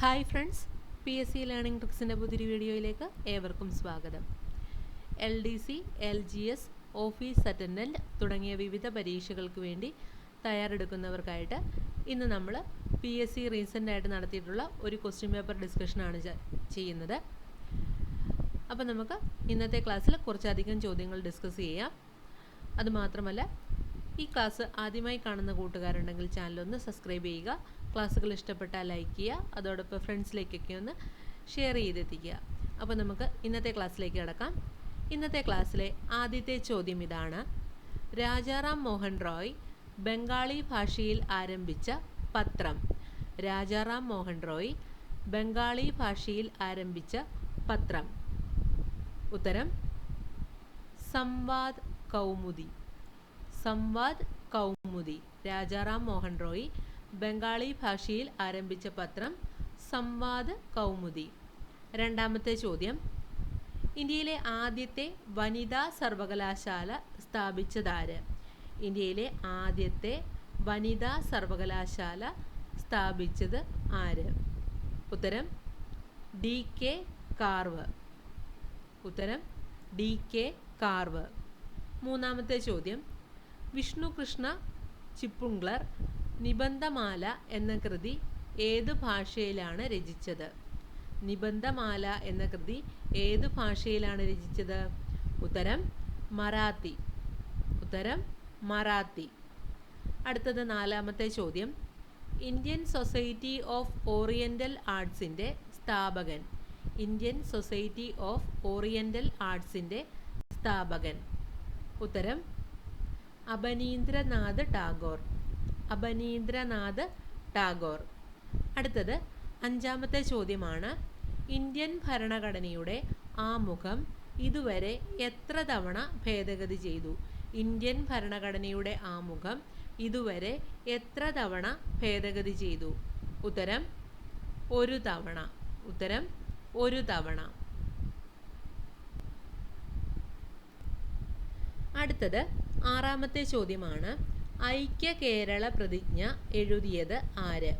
Hi friends P S C learning ട്രിക്സിന്റെ പുതിയൊരു വീഡിയോയിലേക്ക് ഏവർക്കും സ്വാഗതം. L D C L G S office attendant തുടങ്ങിയ വിവിധ പരീക്ഷകൾക്ക് വേണ്ടി തയ്യാറെടുക്കുന്നവർക്കായിട്ട് ഇന്ന് നമ്മൾ പി എസ് സി റീസെന്റ് ആയിട്ട് നടത്തിയിട്ടുള്ള ഒരു ക്വസ്റ്റ്യൻ പേപ്പർ ഡിസ്കഷനാണ് ചെയ്യുന്നത്. അപ്പോൾ നമുക്ക് ഇന്നത്തെ ക്ലാസ്സിൽ കുറച്ചധികം ചോദ്യങ്ങൾ ഡിസ്കസ് ചെയ്യാം. അതുമാത്രമല്ല ഈ ക്ലാസ് ആദ്യമായി കാണുന്ന കൂട്ടുകാരുണ്ടെങ്കിൽ ചാനലൊന്ന് സബ്സ്ക്രൈബ് ചെയ്യുക ക്ലാസ്സുകൾ ഇഷ്ടപ്പെട്ടാൽ ലൈക്ക് ചെയ്യുക അതോടൊപ്പം ഫ്രണ്ട്സിലേക്കൊക്കെ ഒന്ന് ഷെയർ ചെയ്തെത്തിക്കുക. അപ്പോൾ നമുക്ക് ഇന്നത്തെ ക്ലാസ്സിലേക്ക് കിടക്കാം. ഇന്നത്തെ ക്ലാസ്സിലെ ആദ്യത്തെ ചോദ്യം ഇതാണ്. രാജാറാം മോഹൻ റോയ് ബംഗാളി ഭാഷയിൽ ആരംഭിച്ച പത്രം. രാജാറാം മോഹൻ റോയ് ബംഗാളി ഭാഷയിൽ ആരംഭിച്ച പത്രം. ഉത്തരം സംവാദ് കൗമുദി. സംവാദ് കൗമുദി. രാജാറാം മോഹൻ റോയ് ബംഗാളി ഭാഷയിൽ ആരംഭിച്ച പത്രം സംവാദ് കൗമുദി. രണ്ടാമത്തെ ചോദ്യം. ഇന്ത്യയിലെ ആദ്യത്തെ വനിതാ സർവകലാശാല സ്ഥാപിച്ചതാര്? ഇന്ത്യയിലെ ആദ്യത്തെ വനിതാ സർവകലാശാല സ്ഥാപിച്ചത് ആര്? ഉത്തരം ഡി കെ കാർവ്. ഉത്തരം ഡി കെ കാർവ്. മൂന്നാമത്തെ ചോദ്യം. വിഷ്ണു കൃഷ്ണ ചിപ്പുങ്ക്ലർ നിബന്ധമാല എന്ന കൃതി ഏതു ഭാഷയിലാണ് രചിച്ചത്? നിബന്ധമാല എന്ന കൃതി ഏതു ഭാഷയിലാണ് രചിച്ചത്? ഉത്തരം മറാത്തി. ഉത്തരം മറാത്തി. അടുത്തത് നാലാമത്തെ ചോദ്യം. ഇന്ത്യൻ സൊസൈറ്റി ഓഫ് ഓറിയന്റൽ ആർട്സിന്റെ സ്ഥാപകൻ. ഇന്ത്യൻ സൊസൈറ്റി ഓഫ് ഓറിയന്റൽ ആർട്സിന്റെ സ്ഥാപകൻ. ഉത്തരം അബനീന്ദ്രനാഥ് ടാഗോർ. അബനീന്ദ്രനാഥ് ടാഗോർ. അടുത്തത് അഞ്ചാമത്തെ ചോദ്യമാണ്. ഇന്ത്യൻ ഭരണഘടനയുടെ ആമുഖം ഇതുവരെ എത്ര തവണ ഭേദഗതി ചെയ്തു? ഇന്ത്യൻ ഭരണഘടനയുടെ ആമുഖം ഇതുവരെ എത്ര തവണ ഭേദഗതി ചെയ്തു? ഉത്തരം ഒരു തവണ. ഉത്തരം ഒരു തവണ. അടുത്തത് ആറാമത്തെ ചോദ്യമാണ്. ഐക്യ കേരള പ്രതിജ്ഞ എഴുതിയത് ആര്?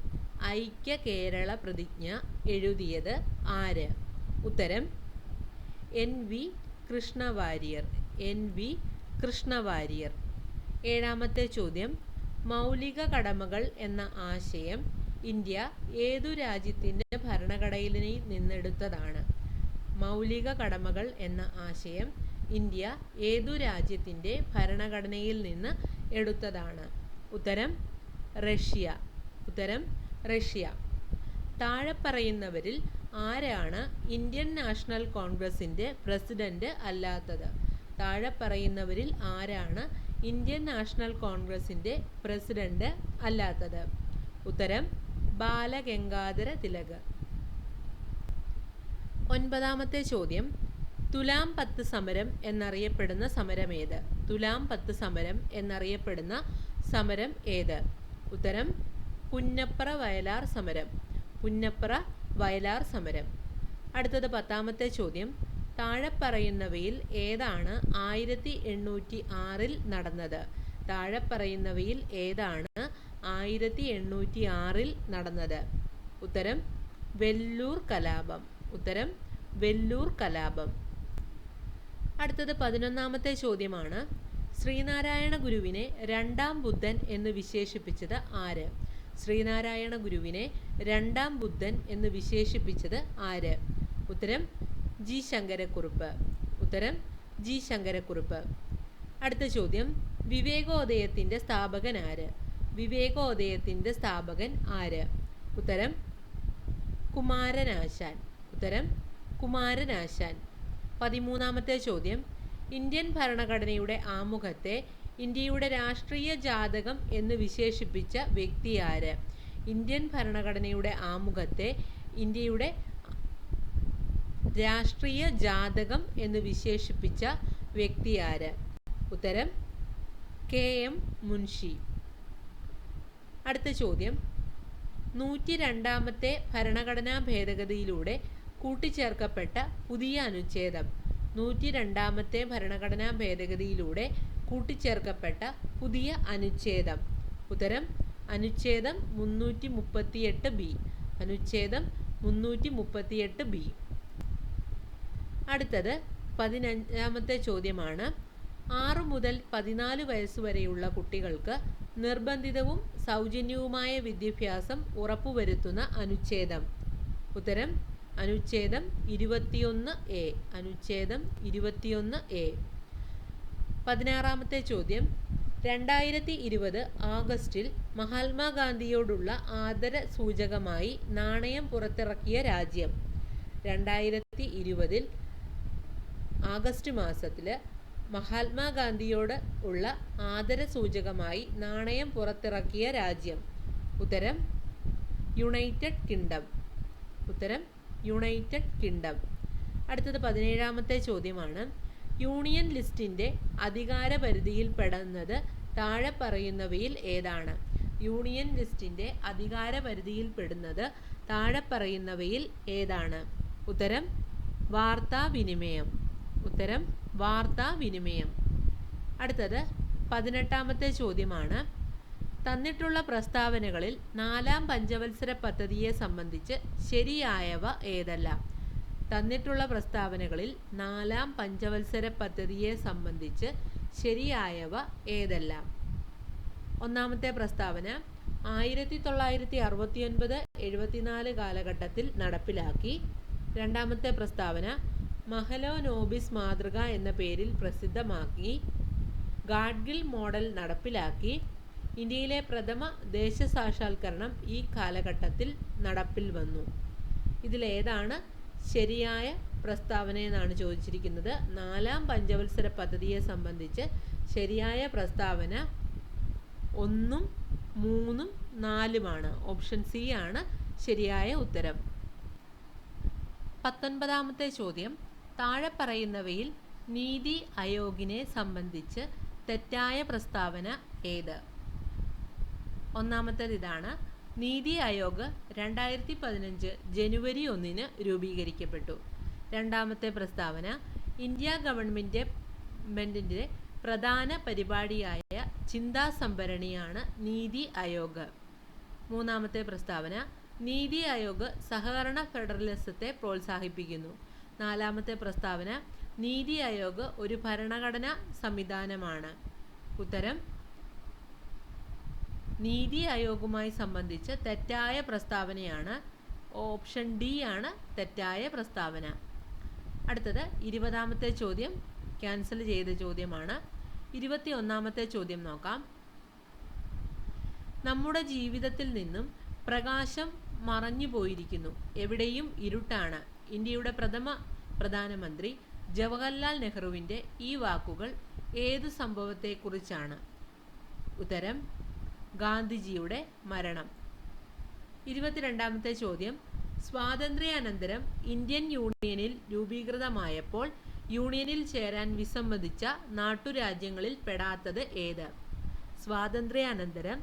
ഐക്യ കേരള പ്രതിജ്ഞ എഴുതിയത് ആര്? ഉത്തരം N V Krishna Warrier N V Krishna Warrier. ഏഴാമത്തെ ചോദ്യം മൗലിക കടമകൾ എന്ന ആശയം ഇന്ത്യ ഏതു രാജ്യത്തിന്റെ ഭരണഘടനയിൽ നിന്നെടുത്തതാണ്? മൗലിക കടമകൾ എന്ന ആശയം ഇന്ത്യ ഏതു രാജ്യത്തിന്റെ ഭരണഘടനയിൽ നിന്ന് എടുത്തതാണ്? ഉത്തരം റഷ്യ. ഉത്തരം റഷ്യ. താഴെ പറയുന്നവരിൽ ആരാണ് ഇന്ത്യൻ നാഷണൽ കോൺഗ്രസിന്റെ പ്രസിഡന്റ് അല്ലാത്തത്? താഴെ പറയുന്നവരിൽ ആരാണ് ഇന്ത്യൻ നാഷണൽ കോൺഗ്രസിന്റെ പ്രസിഡന്റ് അല്ലാത്തത്? ഉത്തരം ബാലഗംഗാധര തിലക്. ഒൻപതാമത്തെ ചോദ്യം. തുലാം പത്ത് സമരം എന്നറിയപ്പെടുന്ന സമരം ഏത്? തുലാം പത്ത് സമരം എന്നറിയപ്പെടുന്ന സമരം ഏത്? ഉത്തരം പുന്നപ്ര വയലാർ സമരം. പുന്നപ്ര വയലാർ സമരം. അടുത്തത് പത്താമത്തെ ചോദ്യം. താഴെ പറയുന്നവയിൽ ഏതാണ് ആയിരത്തി എണ്ണൂറ്റി ആറിൽ നടന്നത്? താഴെ പറയുന്നവയിൽ ഏതാണ് ആയിരത്തി എണ്ണൂറ്റി ആറിൽ നടന്നത്? ഉത്തരം വെല്ലൂർ കലാപം. ഉത്തരം വെല്ലൂർ കലാപം. അടുത്തത് പതിനൊന്നാമത്തെ ചോദ്യമാണ്. ശ്രീനാരായണ ഗുരുവിനെ രണ്ടാം ബുദ്ധൻ എന്ന് വിശേഷിപ്പിച്ചത് ആര്? ശ്രീനാരായണ ഗുരുവിനെ രണ്ടാം ബുദ്ധൻ എന്ന് വിശേഷിപ്പിച്ചത് ആര്? ഉത്തരം ജി ശങ്കരക്കുറുപ്പ്. ഉത്തരം ജി ശങ്കരക്കുറുപ്പ്. അടുത്ത ചോദ്യം വിവേകോദയത്തിന്റെ സ്ഥാപകൻ ആര്? വിവേകോദയത്തിന്റെ സ്ഥാപകൻ ആര്? ഉത്തരം കുമാരനാശാൻ. ഉത്തരം കുമാരനാശാൻ. പതിമൂന്നാമത്തെ ചോദ്യം. ഇന്ത്യൻ ഭരണഘടനയുടെ ആമുഖത്തെ ഇന്ത്യയുടെ രാഷ്ട്രീയ ജാതകം എന്ന് വിശേഷിപ്പിച്ച വ്യക്തി ആര്? ഇന്ത്യൻ ഭരണഘടനയുടെ ആമുഖത്തെ ഇന്ത്യയുടെ രാഷ്ട്രീയ ജാതകം എന്ന് വിശേഷിപ്പിച്ച വ്യക്തി ആര്? ഉത്തരം കെ എം മുൻഷി. അടുത്ത ചോദ്യം. നൂറ്റി രണ്ടാമത്തെ ഭരണഘടനാ ഭേദഗതിയിലൂടെ കൂട്ടിച്ചേർക്കപ്പെട്ട പുതിയ അനുച്ഛേദം നൂറ്റി രണ്ടാമത്തെ ഭരണഘടനാ ഭേദഗതിയിലൂടെ കൂട്ടിച്ചേർക്കപ്പെട്ട പുതിയ അനുച്ഛേദം. ഉത്തരം അനുച്ഛേദം മുന്നൂറ്റി മുപ്പത്തിയെട്ട് ബി. അനുച്ഛേദം മുന്നൂറ്റി മുപ്പത്തിയെട്ട് ബി. അടുത്തത് പതിനഞ്ചാമത്തെ ചോദ്യമാണ്. ആറു മുതൽ പതിനാല് വയസ്സ് വരെയുള്ള കുട്ടികൾക്ക് നിർബന്ധിതവും സൗജന്യവുമായ വിദ്യാഭ്യാസം ഉറപ്പുവരുത്തുന്ന അനുച്ഛേദം. ഉത്തരം അനുച്ഛേദം ഇരുപത്തിയൊന്ന് എ. അനുച്ഛേദം ഇരുപത്തിയൊന്ന് എ. പതിനാറാമത്തെ ചോദ്യം. രണ്ടായിരത്തി ഇരുപത് ആഗസ്റ്റിൽ മഹാത്മാഗാന്ധിയോടുള്ള ആദര സൂചകമായി നാണയം പുറത്തിറക്കിയ രാജ്യം. രണ്ടായിരത്തി ഇരുപതിൽ ആഗസ്റ്റ് മാസത്തിൽ മഹാത്മാഗാന്ധിയോട് ഉള്ള ആദര സൂചകമായി നാണയം പുറത്തിറക്കിയ രാജ്യം. ഉത്തരം യുണൈറ്റഡ് കിങ്ഡം. ഉത്തരം യുണൈറ്റഡ് കിങ്ഡം അടുത്തത് പതിനേഴാമത്തെ ചോദ്യമാണ്. യൂണിയൻ ലിസ്റ്റിന്റെ അധികാര പരിധിയിൽ പെടുന്നത് താഴെ പറയുന്നവയിൽ ഏതാണ്? യൂണിയൻ ലിസ്റ്റിന്റെ അധികാര പരിധിയിൽ പെടുന്നത് താഴെ പറയുന്നവയിൽ ഏതാണ്? ഉത്തരം വാർത്താവിനിമയം ഉത്തരം വാർത്താവിനിമയം അടുത്തത് പതിനെട്ടാമത്തെ ചോദ്യമാണ്. തന്നിട്ടുള്ള പ്രസ്താവനകളിൽ നാലാം പഞ്ചവത്സര പദ്ധതിയെ സംബന്ധിച്ച് ശരിയായവ ഏതെല്ലാം. തന്നിട്ടുള്ള പ്രസ്താവനകളിൽ നാലാം പഞ്ചവത്സര പദ്ധതിയെ സംബന്ധിച്ച് ശരിയായവ ഏതെല്ലാം. ഒന്നാമത്തെ പ്രസ്താവന ആയിരത്തി തൊള്ളായിരത്തി അറുപത്തിയൊൻപത് എഴുപത്തിനാല് കാലഘട്ടത്തിൽ നടപ്പിലാക്കി. രണ്ടാമത്തെ പ്രസ്താവന മഹലോ നോബിസ് മാതൃക എന്ന പേരിൽ പ്രസിദ്ധമാക്കി. ഗാഡ്ഗിൽ മോഡൽ നടപ്പിലാക്കി. ഇന്ത്യയിലെ പ്രഥമ ദേശസാക്ഷാത്കരണം ഈ കാലഘട്ടത്തിൽ നടപ്പിൽ വന്നു. ഇതിലേതാണ് ശരിയായ പ്രസ്താവന എന്നാണ് ചോദിച്ചിരിക്കുന്നത്. നാലാം പഞ്ചവത്സര പദ്ധതിയെ സംബന്ധിച്ച് ശരിയായ പ്രസ്താവന ഒന്നും മൂന്നും നാലുമാണ്. ഓപ്ഷൻ സി ആണ് ശരിയായ ഉത്തരം. പത്തൊൻപതാമത്തെ ചോദ്യം. താഴെ പറയുന്നവയിൽ നീതി ആയോഗിനെ സംബന്ധിച്ച് തെറ്റായ പ്രസ്താവന ഏത്? ഒന്നാമത്തേത് ഇതാണ് നീതി ആയോഗ് രണ്ടായിരത്തി പതിനഞ്ച് ജനുവരി ഒന്നിന് രൂപീകരിക്കപ്പെട്ടു. രണ്ടാമത്തെ പ്രസ്താവന ഇന്ത്യ ഗവൺമെന്റ് ഗവൺമെന്റിന്റെ പ്രധാന പരിപാടിയായ ചിന്താ സംഭരണിയാണ് നീതി ആയോഗ്. മൂന്നാമത്തെ പ്രസ്താവന നീതി ആയോഗ് സഹകരണ ഫെഡറലിസത്തെ പ്രോത്സാഹിപ്പിക്കുന്നു. നാലാമത്തെ പ്രസ്താവന നീതി ആയോഗ് ഒരു ഭരണഘടനാ സംവിധാനമാണ്. ഉത്തരം നീതി ആയോഗുമായി സംബന്ധിച്ച് തെറ്റായ പ്രസ്താവനയാണ് ഓപ്ഷൻ ഡി ആണ് തെറ്റായ പ്രസ്താവന. അടുത്തത് ഇരുപതാമത്തെ ചോദ്യം ക്യാൻസൽ ചെയ്ത ചോദ്യമാണ്. ഇരുപത്തി ഒന്നാമത്തെ ചോദ്യം നോക്കാം. നമ്മുടെ ജീവിതത്തിൽ നിന്നും പ്രകാശം മറഞ്ഞു പോയിരിക്കുന്നു. എവിടെയും ഇരുട്ടാണ്. ഇന്ത്യയുടെ പ്രഥമ പ്രധാനമന്ത്രി ജവഹർലാൽ നെഹ്റുവിന്റെ ഈ വാക്കുകൾ ഏതു സംഭവത്തെക്കുറിച്ചാണ്? ഉത്തരം ഗാന്ധിജിയുടെ മരണം. ഇരുപത്തിരണ്ടാമത്തെ ചോദ്യം. സ്വാതന്ത്ര്യാനന്തരം ഇന്ത്യൻ യൂണിയനിൽ രൂപീകൃതമായപ്പോൾ യൂണിയനിൽ ചേരാൻ വിസമ്മതിച്ച നാട്ടുരാജ്യങ്ങളിൽ പെടാത്തത് ഏത്? സ്വാതന്ത്ര്യാനന്തരം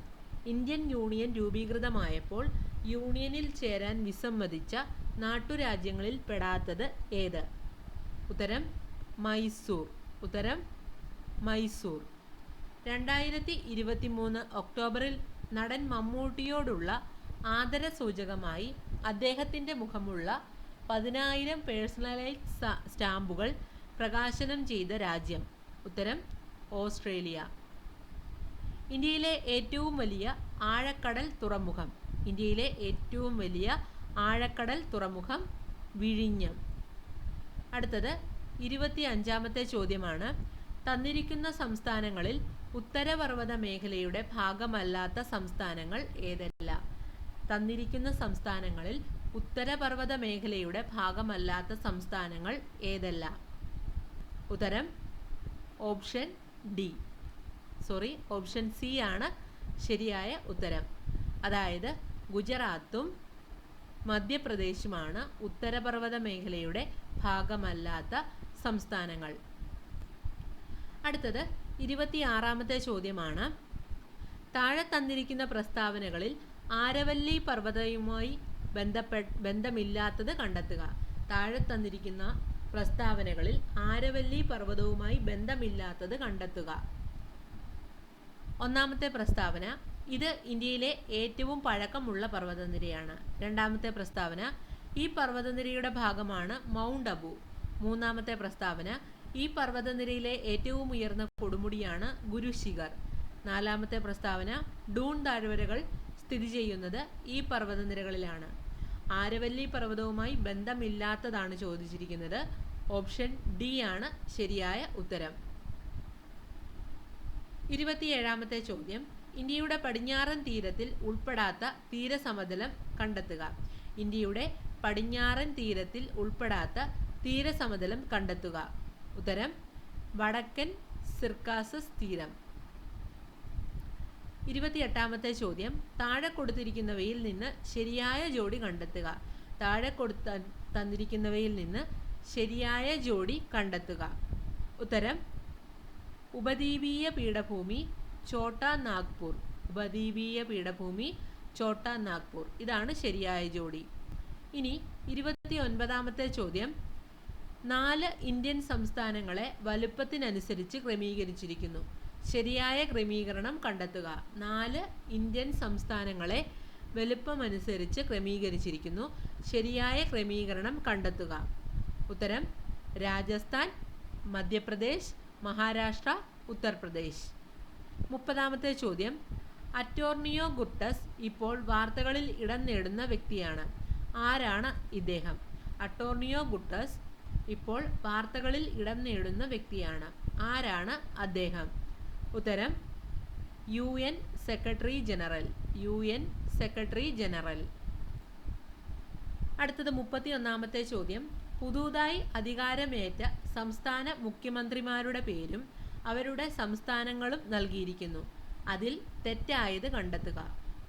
ഇന്ത്യൻ യൂണിയൻ രൂപീകൃതമായപ്പോൾ യൂണിയനിൽ ചേരാൻ വിസമ്മതിച്ച നാട്ടുരാജ്യങ്ങളിൽ പെടാത്തത് ഏത്? ഉത്തരം മൈസൂർ. ഉത്തരം മൈസൂർ. രണ്ടായിരത്തി ഇരുപത്തി മൂന്ന് ഒക്ടോബറിൽ നടൻ മമ്മൂട്ടിയോടുള്ള ആദരസൂചകമായി അദ്ദേഹത്തിന്റെ മുഖമുള്ള പതിനായിരം പേഴ്സണലൈസ് സ്റ്റാമ്പുകൾ പ്രകാശനം ചെയ്ത രാജ്യം. ഉത്തരം ഓസ്ട്രേലിയ. ഇന്ത്യയിലെ ഏറ്റവും വലിയ ആഴക്കടൽ തുറമുഖം. ഇന്ത്യയിലെ ഏറ്റവും വലിയ ആഴക്കടൽ തുറമുഖം വിഴിഞ്ഞം. അടുത്തത് ഇരുപത്തി അഞ്ചാമത്തെ ചോദ്യമാണ്. തന്നിരിക്കുന്ന സംസ്ഥാനങ്ങളിൽ ഉത്തരപർവത മേഖലയുടെ ഭാഗമല്ലാത്ത സംസ്ഥാനങ്ങൾ ഏതല്ല? തന്നിരിക്കുന്ന സംസ്ഥാനങ്ങളിൽ ഉത്തരപർവത മേഖലയുടെ ഭാഗമല്ലാത്ത സംസ്ഥാനങ്ങൾ ഏതല്ല? ഉത്തരം option D. Sorry option C ആണ് ശരിയായ ഉത്തരം. അതായത് ഗുജറാത്തും മധ്യപ്രദേശുമാണ് ഉത്തരപർവത മേഖലയുടെ ഭാഗമല്ലാത്ത സംസ്ഥാനങ്ങൾ. അടുത്തത് ഇരുപത്തിയാറാമത്തെ ചോദ്യമാണ്. താഴെ തന്നിരിക്കുന്ന പ്രസ്താവനകളിൽ ആരവല്ലി പർവതയുമായി ബന്ധപ്പെ ബന്ധമില്ലാത്തത് കണ്ടെത്തുക. താഴെ തന്നിരിക്കുന്ന പ്രസ്താവനകളിൽ ആരവല്ലി പർവതവുമായി ബന്ധമില്ലാത്തത് കണ്ടെത്തുക. ഒന്നാമത്തെ പ്രസ്താവന ഇത് ഇന്ത്യയിലെ ഏറ്റവും പഴക്കമുള്ള പർവതനിരയാണ്. രണ്ടാമത്തെ പ്രസ്താവന ഈ പർവതനിരയുടെ ഭാഗമാണ് മൗണ്ട് അബു. മൂന്നാമത്തെ പ്രസ്താവന ഈ പർവതനിരയിലെ ഏറ്റവും ഉയർന്ന കൊടുമുടിയാണ് ഗുരുശിഖർ നാലാമത്തെ പ്രസ്താവന ഡൂൺ താഴ്വരകൾ സ്ഥിതി ചെയ്യുന്നത് ഈ പർവതനിരകളിലാണ്. ആരവല്ലി പർവതവുമായി ബന്ധമില്ലാത്തതാണ് ചോദിച്ചിരിക്കുന്നത്. ഓപ്ഷൻ ഡി ആണ് ശരിയായ ഉത്തരം. ഇരുപത്തിയേഴാമത്തെ ചോദ്യം. ഇന്ത്യയുടെ പടിഞ്ഞാറൻ തീരത്തിൽ ഉൾപ്പെടാത്ത തീരസമതലം കണ്ടെത്തുക. ഇന്ത്യയുടെ പടിഞ്ഞാറൻ തീരത്തിൽ ഉൾപ്പെടാത്ത തീരസമതലം കണ്ടെത്തുക. ഉത്തരം വടക്കൻ സിർക്കാസസ് തീരം. ഇരുപത്തിയെട്ടാമത്തെ ചോദ്യം. താഴെ കൊടുത്തിരിക്കുന്നവയിൽ നിന്ന് ശരിയായ ജോഡി കണ്ടെത്തുക. താഴെ കൊടുത്ത തന്നിരിക്കുന്നവയിൽ നിന്ന് ശരിയായ ജോഡി കണ്ടെത്തുക. ഉത്തരം ഉപദ്വീപീയ പീഠഭൂമി ചോട്ടാ നാഗ്പൂർ. ഉപദ്വീപീയ പീഠഭൂമി ചോട്ടാ നാഗ്പൂർ. ഇതാണ് ശരിയായ ജോഡി. ഇനി ഇരുപത്തി ഒൻപതാമത്തെ ചോദ്യം. നാല് ഇന്ത്യൻ സംസ്ഥാനങ്ങളെ വലുപ്പത്തിനനുസരിച്ച് ക്രമീകരിച്ചിരിക്കുന്നു. ശരിയായ ക്രമീകരണം കണ്ടെത്തുക. നാല് ഇന്ത്യൻ സംസ്ഥാനങ്ങളെ വലുപ്പമനുസരിച്ച് ക്രമീകരിച്ചിരിക്കുന്നു. ശരിയായ ക്രമീകരണം കണ്ടെത്തുക. ഉത്തരം രാജസ്ഥാൻ മധ്യപ്രദേശ് മഹാരാഷ്ട്ര ഉത്തർപ്രദേശ്. മുപ്പതാമത്തെ ചോദ്യം. അറ്റോർണിയോ ഗുട്ടസ് ഇപ്പോൾ വാർത്തകളിൽ ഇടം നേടുന്ന വ്യക്തിയാണ്. ആരാണ് ഇദ്ദേഹം? അറ്റോർണിയോ ഗുട്ടസ് ഇപ്പോൾ വാർത്തകളിൽ ഇടം നേടുന്ന വ്യക്തിയാണ്. ആരാണ് അദ്ദേഹം? ഉത്തരം U N secretary general. U N secretary general. അടുത്തത് മുപ്പത്തി ഒന്നാമത്തെ ചോദ്യം. പുതുതായി അധികാരമേറ്റ സംസ്ഥാന മുഖ്യമന്ത്രിമാരുടെ പേരും അവരുടെ സംസ്ഥാനങ്ങളും നൽകിയിരിക്കുന്നു. അതിൽ തെറ്റായത് കണ്ടെത്തുക.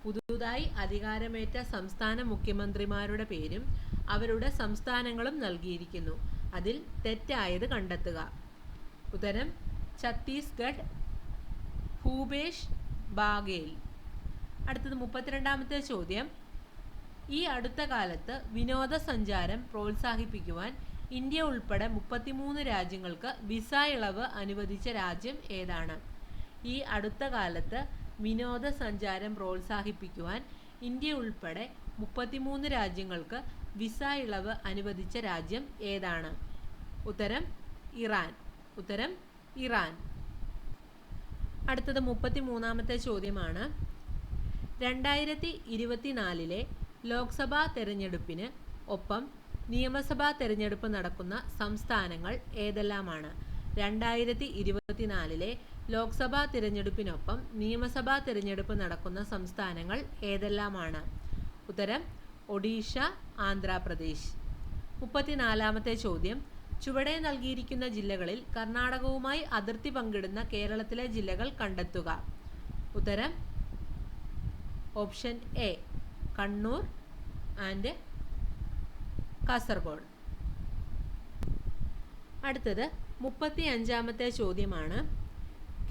പുതുതായി അധികാരമേറ്റ സംസ്ഥാന മുഖ്യമന്ത്രിമാരുടെ പേരും അവരുടെ സംസ്ഥാനങ്ങളും നൽകിയിരിക്കുന്നു. അതിൽ തെറ്റായത് കണ്ടെത്തുക. ഉത്തരം ഛത്തീസ്ഗഡ് ഭൂപേഷ് ബാഗേൽ. അടുത്തത് മുപ്പത്തിരണ്ടാമത്തെ ചോദ്യം. ഈ അടുത്ത കാലത്ത് വിനോദസഞ്ചാരം പ്രോത്സാഹിപ്പിക്കുവാൻ ഇന്ത്യ ഉൾപ്പെടെ മുപ്പത്തിമൂന്ന് രാജ്യങ്ങൾക്ക് വിസ ഇളവ് അനുവദിച്ച രാജ്യം ഏതാണ്? ഈ അടുത്ത കാലത്ത് വിനോദസഞ്ചാരം പ്രോത്സാഹിപ്പിക്കുവാൻ ഇന്ത്യ ഉൾപ്പെടെ മുപ്പത്തിമൂന്ന് രാജ്യങ്ങൾക്ക് വിസ ഇളവ് അനുവദിച്ച രാജ്യം ഏതാണ്? ഉത്തരം ഇറാൻ. ഉത്തരം ഇറാൻ. അടുത്തത് മുപ്പത്തി മൂന്നാമത്തെ ചോദ്യമാണ്. രണ്ടായിരത്തി ഇരുപത്തിനാലിലെ ലോക്സഭാ തെരഞ്ഞെടുപ്പിന് ഒപ്പം നിയമസഭാ തെരഞ്ഞെടുപ്പ് നടക്കുന്ന സംസ്ഥാനങ്ങൾ ഏതെല്ലാമാണ്? രണ്ടായിരത്തി ഇരുപത്തിനാലിലെ ലോക്സഭാ തിരഞ്ഞെടുപ്പിനൊപ്പം നിയമസഭാ തിരഞ്ഞെടുപ്പ് നടക്കുന്ന സംസ്ഥാനങ്ങൾ ഏതെല്ലാമാണ്? ഉത്തരം ഒഡീഷ ആന്ധ്രാപ്രദേശ്. മുപ്പത്തിനാലാമത്തെ ചോദ്യം. ചുവടെ നൽകിയിരിക്കുന്ന ജില്ലകളിൽ കർണാടകവുമായി അതിർത്തി പങ്കിടുന്ന കേരളത്തിലെ ജില്ലകൾ കണ്ടെത്തുക. ഉത്തരം option A Kannur and Kasaragod. അടുത്തത് മുപ്പത്തി അഞ്ചാമത്തെ ചോദ്യമാണ്.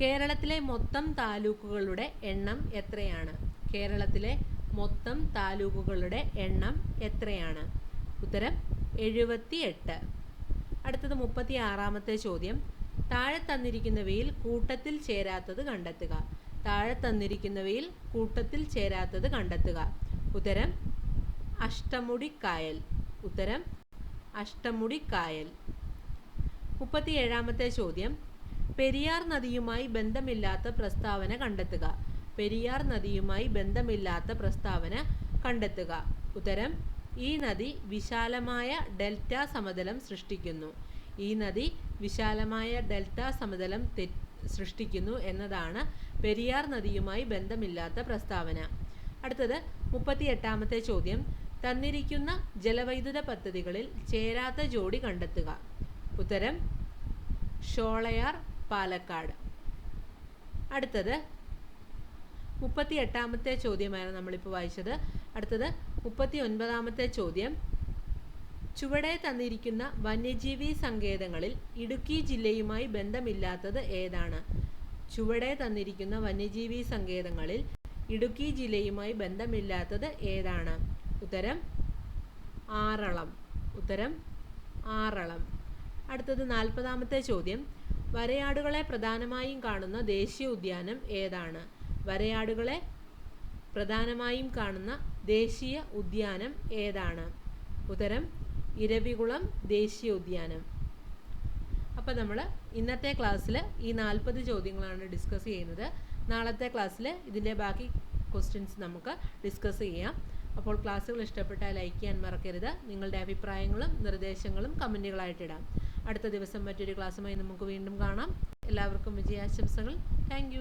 കേരളത്തിലെ മൊത്തം താലൂക്കുകളുടെ എണ്ണം എത്രയാണ്? കേരളത്തിലെ മൊത്തം താലൂക്കുകളുടെ എണ്ണം എത്രയാണ്? ഉത്തരം എഴുപത്തി എട്ട് അടുത്തത് മുപ്പത്തി ആറാമത്തെ ചോദ്യം. താഴെ തന്നിരിക്കുന്നവയിൽ കൂട്ടത്തിൽ ചേരാത്തത് കണ്ടെത്തുക. താഴെ തന്നിരിക്കുന്നവയിൽ കൂട്ടത്തിൽ ചേരാത്തത് കണ്ടെത്തുക. ഉത്തരം അഷ്ടമുടിക്കായൽ. ഉത്തരം അഷ്ടമുടിക്കായൽ. മുപ്പത്തിയേഴാമത്തെ ചോദ്യം. പെരിയാർ നദിയുമായി ബന്ധമില്ലാത്ത പ്രസ്താവന കണ്ടെത്തുക. പെരിയാർ നദിയുമായി ബന്ധമില്ലാത്ത പ്രസ്താവന കണ്ടെത്തുക. ഉത്തരം ഈ നദി വിശാലമായ ഡെൽറ്റ സമതലം സൃഷ്ടിക്കുന്നു. ഈ നദി വിശാലമായ ഡെൽറ്റ സമതലം സൃഷ്ടിക്കുന്നു എന്നതാണ് പെരിയാർ നദിയുമായി ബന്ധമില്ലാത്ത പ്രസ്താവന. അടുത്തത് മുപ്പത്തി എട്ടാമത്തെ ചോദ്യം. തന്നിരിക്കുന്ന ജലവൈദ്യുത പദ്ധതികളിൽ ചേരാത്ത ജോഡി കണ്ടെത്തുക. ഉത്തരം ഷോളയാർ പാലക്കാട്. അടുത്തത് മുപ്പത്തി എട്ടാമത്തെ ചോദ്യമായിരുന്നു നമ്മളിപ്പോൾ വായിച്ചത്. അടുത്തത് മുപ്പത്തി ഒൻപതാമത്തെ ചോദ്യം. ചുവടെ തന്നിരിക്കുന്ന വന്യജീവി സങ്കേതങ്ങളിൽ ഇടുക്കി ജില്ലയുമായി ബന്ധമില്ലാത്തത് ഏതാണ്? ചുവടെ തന്നിരിക്കുന്ന വന്യജീവി സങ്കേതങ്ങളിൽ ഇടുക്കി ജില്ലയുമായി ബന്ധമില്ലാത്തത് ഏതാണ്? ഉത്തരം ആറളം. ഉത്തരം ആറളം. അടുത്തത് നാൽപ്പതാമത്തെ ചോദ്യം. വരയാടുകളെ പ്രധാനമായും കാണുന്ന ദേശീയ ഉദ്യാനം ഏതാണ്? വരയാടുകളെ പ്രധാനമായും കാണുന്ന ദേശീയ ഉദ്യാനം ഏതാണ്? ഉത്തരം ഇരവികുളം ദേശീയ ഉദ്യാനം. അപ്പോൾ നമ്മൾ ഇന്നത്തെ ക്ലാസ്സിൽ ഈ നാൽപ്പത് ചോദ്യങ്ങളാണ് ഡിസ്കസ് ചെയ്യുന്നത്. നാളത്തെ ക്ലാസ്സിൽ ഇതിന്റെ ബാക്കി ക്വസ്റ്റ്യൻസ് നമുക്ക് ഡിസ്കസ് ചെയ്യാം. അപ്പോൾ ക്ലാസ്സുകൾ ഇഷ്ടപ്പെട്ടാൽ ലൈക്ക് ചെയ്യാൻ മറക്കരുത്. നിങ്ങളുടെ അഭിപ്രായങ്ങളും നിർദ്ദേശങ്ങളും കമന്റുകളായിട്ടിടാം അടുത്ത ദിവസം മറ്റൊരു ക്ലാസ്സുമായി നമുക്ക് വീണ്ടും കാണാം. എല്ലാവർക്കും വിജയാശംസകൾ. താങ്ക്